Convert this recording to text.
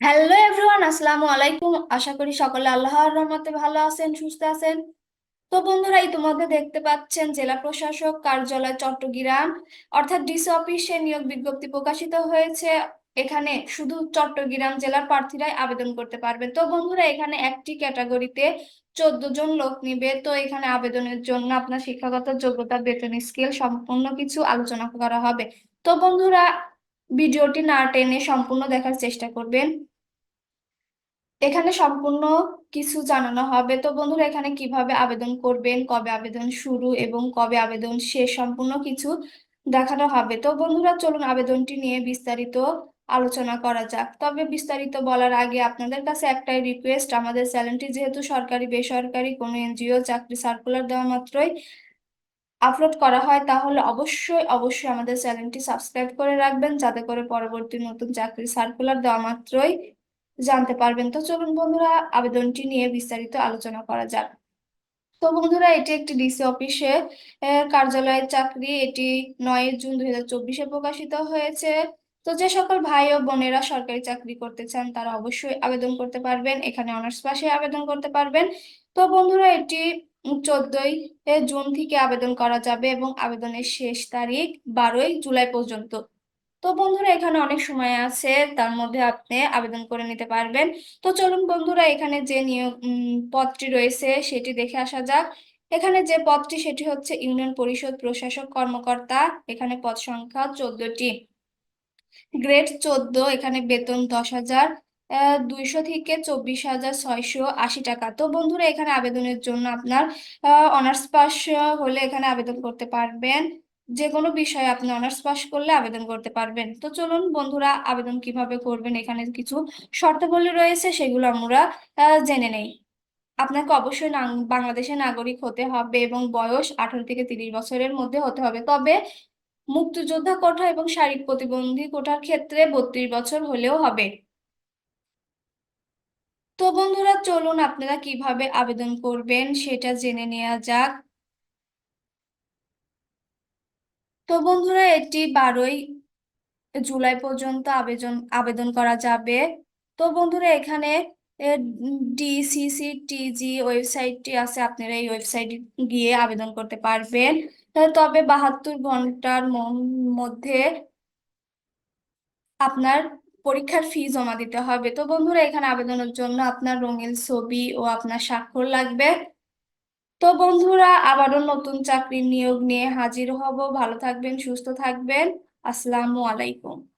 Hello everyone আসসালামু আলাইকুম। আশা করি সকলে আল্লাহর রহমতে ভালো আছেন, সুস্থ আছেন। তো বন্ধুরা ইতিমধ্যে দেখতে পাচ্ছেন জেলা প্রশাসক কার্যালয় চট্টগ্রাম। অর্থাৎ ডিসি অফিসে নিয়োগ বিজ্ঞপ্তি প্রকাশিত হয়েছে। এখানে শুধু চট্টগ্রাম জেলার প্রার্থীরাই আবেদন করতে পারবে। তো বন্ধুরা, এখানে একটি ক্যাটাগরিতে চোদ্দ জন লোক নিবে। তো এখানে আবেদনের জন্য আপনার শিক্ষাগত যোগ্যতা, বেতন, স্কেল সম্পূর্ণ কিছু আলোচনা করা হবে। তো বন্ধুরা, ভিডিওটি না টেনে সম্পূর্ণ দেখার চেষ্টা করবেন। এখানে সম্পূর্ণ কিছু জানানো হবে। তো বন্ধুরা, এখানে কীভাবে আবেদন করবেন, কবে আবেদন শুরু এবং কবে আবেদন শেষ সম্পূর্ণ কিছু দেখানো হবে। তো বন্ধুরা, চলুন আবেদনটি নিয়ে বিস্তারিত আলোচনা করা যাক। তবে বিস্তারিত বলার আগে আপনাদের কাছে একটাই রিকোয়েস্ট আমাদের চ্যানেলটি যেহেতু সরকারি, বেসরকারি, কোনো এনজিও, চাকরি সার্কুলার দেওয়া মাত্রই আপলোড করা হয়, তাহলে অবশ্যই অবশ্যই আমাদের চ্যানেলটি সাবস্ক্রাইব করে রাখবেন, যাতে করে পরবর্তী নতুন চাকরি সার্কুলার দেওয়া মাত্রই জানতে পারবেন। তো চলুন বন্ধুরা, আবেদনটি নিয়ে বিস্তারিত আলোচনা করা যাক। তো বন্ধুরা, এটি একটি ডিসি অফিসে কার্যালয়ের চাকরি। এটি নয় জুন দুই হাজার চব্বিশে প্রকাশিত হয়েছে। তো যে সকল ভাই ও বোনেরা সরকারি চাকরি করতে চান, তারা অবশ্যই আবেদন করতে পারবেন। এখানে অনার্স পাশে আবেদন করতে পারবেন। তো বন্ধুরা, এটি চোদ্দই জুন থেকে আবেদন করা যাবে এবং আবেদনের শেষ তারিখ বারোই জুলাই পর্যন্ত। তো বন্ধুরা, এখানে অনেক সময় আছে, তার মধ্যে আপনি আবেদন করে নিতে পারবেন। তো চলুন বন্ধুরা, এখানে যে নিয়োগ পদটি রয়েছে সেটি দেখে আসা যাক। এখানে যে পদটি, সেটি হচ্ছে ইউনিয়ন পরিষদ প্রশাসক কর্মকর্তা, এখানে পদ সংখ্যা চোদ্দটি। গ্রেড চোদ্দ, এখানে বেতন দশ হাজার দুইশো থেকে চব্বিশ হাজার ছয়শো আশি টাকা। তো বন্ধুরা, এখানে আবেদনের জন্য আপনার অনার্স পাস হলে এখানে আবেদন করতে পারবেন। যে কোনো বিষয়ে আপনি অনার্স পাস করলে আবেদন করতে পারবেন। তো চলুন বন্ধুরা, আবেদন কীভাবে করবেন, এখানে কিছু শর্তাবলী রয়েছে, সেগুলো আমরা জেনে নেই। আপনাকে অবশ্যই বাংলাদেশের নাগরিক হতে হবে এবং বয়স আঠারো থেকে তিরিশ বছরের মধ্যে হতে হবে। তবে মুক্তিযোদ্ধা কোঠা এবং শারীরিক প্রতিবন্ধী কোঠার ক্ষেত্রে বত্রিশ বছর হলেও হবে। তো বন্ধুরা, চলুন আপনারা কীভাবে আবেদন করবেন সেটা জেনে নেওয়া যাক। তো বন্ধুরা, এটি বারোই জুলাই পর্যন্ত আবেদন আবেদন করা যাবে। তো বন্ধুরা, এখানে ডিসিসিটিজি ওয়েবসাইটটি আছে, আপনারা এই ওয়েবসাইটে গিয়ে আবেদন করতে পারবেন। তবে বাহাত্তর ঘণ্টার মধ্যে আপনার পরীক্ষার ফি জমা দিতে হবে। তো বন্ধুরা, এখানে আবেদনের জন্য আপনার রঙিন ছবি ও আপনার স্বাক্ষর লাগবে। তো বন্ধুরা, আবারও নতুন চাকরির নিয়োগ নিয়ে হাজির হব। ভালো থাকবেন, সুস্থ থাকবেন। আসসালামু আলাইকুম।